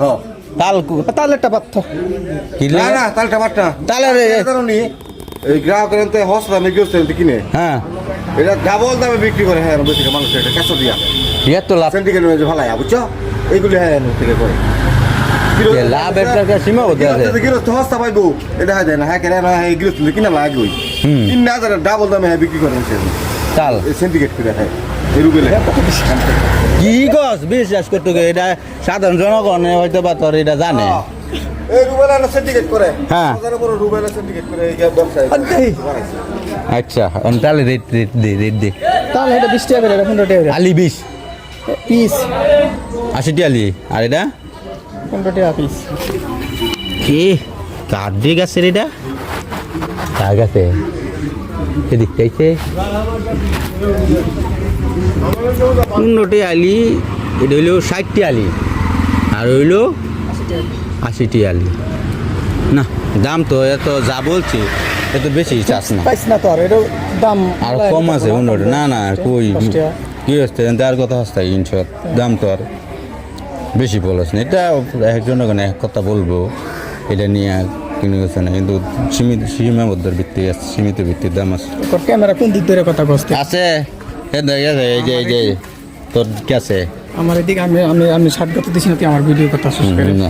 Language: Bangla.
হ্যাঁ। তাল কু- তালেরটা পাত্র কি না না টামাট না। তালের এই গ্রাহকের তো হস্তা আমি গিয়েছে কিনে। হ্যাঁ। এটা ডাবল দামে বিক্রি করে হ্যাঁ নব্বই মানুষ এটা কাঁচো দিয়া। ইয়ে তো লাভ সেন্টিকেট ভালো বুঝছ? এইগুলি হ্যাঁ থেকে করে। এ লাভের টাকা সীমাবদ্ধ আছে। গৃহস্থ হস্তা পাইবো। এটা হয় না হ্যাঁ কেন হ্যাঁ গৃহস্থ কিনা লাগে হুম। তিন হাজার ডাবল দামে হ্যাঁ বিক্রি করে সে। তাল। সিন্ডিকেট করে হ্যাঁ এরুগেলে কি গছ বিশ্বাস করতে এটা সাধারণ জনগণ হয়তো বা তোর এটা জানে। হ্যাঁ। আচ্ছা আমি তাহলে রেট রেট দে রেট দে। তাহলে এটা বিশ টাকা করে এটা পনেরো টাকা করে। আলি বিশ। পিস আশিটি আলি। আর এটা? পনেরো টাকা পিস কি? কার দিয়ে গাছের এটা? কার গাছে এদিক চাইছে পনেরোটি আলি এটা হইল ষাটটি আলি। আর হইল আশিটি আলি। না দাম তো এত যা বলছি এত বেশি চাস না। পাইস না তো আর এটা দাম আর কম আছে পনেরোটি। না না কই? কি হচ্ছে? আর কথা হস্তায় দাম তো আর বেশি বলছ না। এটা একজন এক কথা বলব। এটা নিয়ে কিনে গেছে না কিন্তু সীমিত সীমাবদ্ধ ভিত্তি আছে সীমিত ভিত্তির দাম আছে তোর ক্যামেরা কোন দিক ধরে কথা কষ্ট আছে। এই যে এই যে এই যে তোর কি আছে। আমার এদিকে আমি আমি আমি ষাট গত দিছি না তুই আমার ভিডিও কথা শেষ করে। হুম,